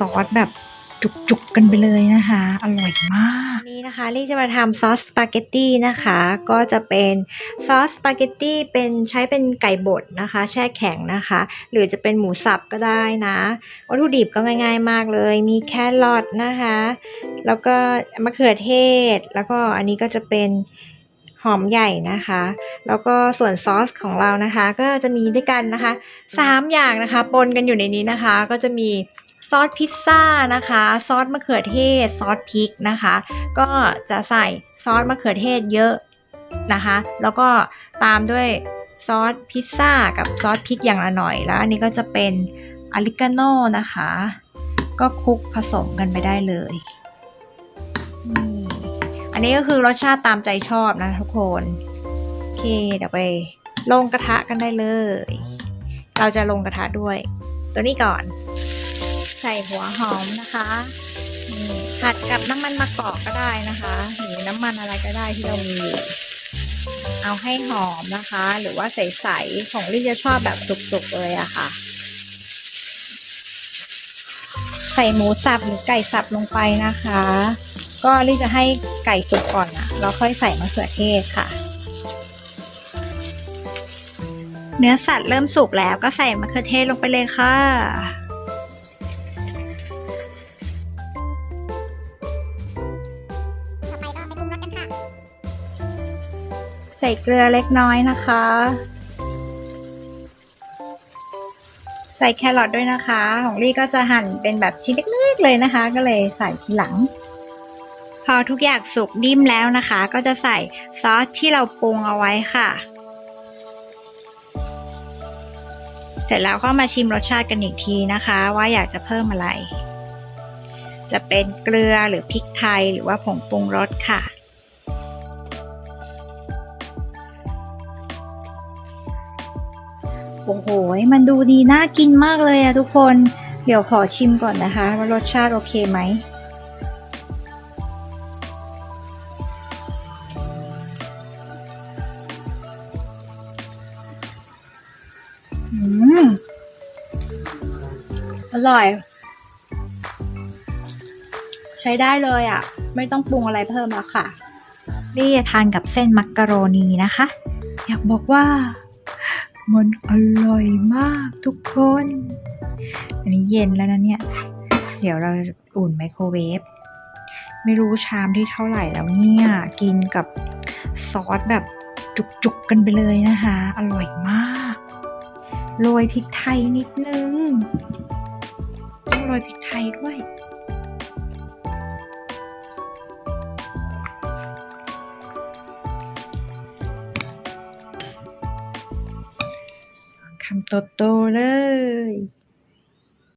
ซอสแบบจุกๆกันไปเลยนะคะ อร่อยมากนนี้นะคะลี่จะมาทำซอสสปาเกตตี้นะคะ ก็จะเป็นซอสสปาเกตตี้เป็นใช้เป็นไก่บดนะคะ แช่แข็งนะคะ หรือจะเป็นหมูสับก็ได้นะวัตถุดิบก็ง่าย ๆ มากเลย มีแครอทนะคะ แล้วก็มะเขือเทศ แล้วก็อันนี้ก็จะเป็นหอมใหญ่นะคะ แล้วก็ส่วนซอสของเรานะคะ ก็จะมีด้วยกันนะคะสามอย่างนะคะ ปนกันอยู่ในนี้นะคะ ก็จะมี ซอสพิซซ่านะคะ ซอสมะเขือเทศ ซอสพริกนะคะ ก็จะใส่ซอสมะเขือเทศเยอะนะคะ แล้วก็ตามด้วยซอสพิซซ่ากับซอสพริกอย่างละหน่อยแล้ว อันนี้ก็จะเป็นอลิกาโน่นะคะ ก็คลุกผสมกันไปได้เลยนี่อันนี้ก็คือรสชาติตามใจชอบนะทุกคนโอเคเดี๋ยวไปลงกระทะกันได้เลย เราจะลงกระทะด้วย ตัวนี้ก่อนใส่ หัวหอมนะคะนี่ผัดกับน้ำมันมะกอกก็ได้นะคะ หรือน้ำมันอะไรก็ได้ที่เรามีอยู่เอาให้หอมนะคะ หรือว่าใสๆของลี่จะชอบแบบสุกๆเลยอะค่ะ ใส่หมูสับหรือไก่สับลงไปนะคะ ก็ลี่จะให้ไก่สุกก่อนนะแล้วค่อยใส่มะเขือเทศค่ะ เนื้อสัตว์เริ่มสุกแล้วก็ใส่มะเขือเทศลงไปเลยค่ะ ใส่เกลือเล็กน้อยนะคะ ใส่แครอทด้วยนะคะ ของลี่ก็จะหั่นเป็นแบบชิ้นเล็กๆเลยนะคะ ก็เลยใส่ทีหลัง พอทุกอย่างสุกนิ่มแล้วนะคะ ก็จะใส่ซอสที่เราปรุงเอาไว้ค่ะ เสร็จแล้วก็มาชิมรสชาติกันอีกทีนะคะ ว่าอยากจะเพิ่มอะไร จะเป็นเกลือหรือพริกไทยหรือว่าผงปรุงรสค่ะ โอ้โห มันดูดีน่ากินมากเลยอะทุกคน เดี๋ยวขอชิมก่อนนะคะ ว่ารสชาติโอเคไหม อืม อร่อย ใช้ได้เลยอะไม่ต้องปรุงอะไรเพิ่มแล้วค่ะนี่จะทานกับเส้นมักกะโรนีนะคะ อยากบอกว่า มันอร่อยมากทุกคน อันนี้เย็นแล้วนะเนี่ย เดี๋ยวเราอุ่นไมโครเวฟ ไม่รู้ชามที่เท่าไหร่แล้วเนี่ย กินกับซอสแบบจุกๆกันไปเลยนะคะ อร่อยมาก โรยพริกไทยนิดนึงต้องโรยพริกไทยด้วยำโตๆเลย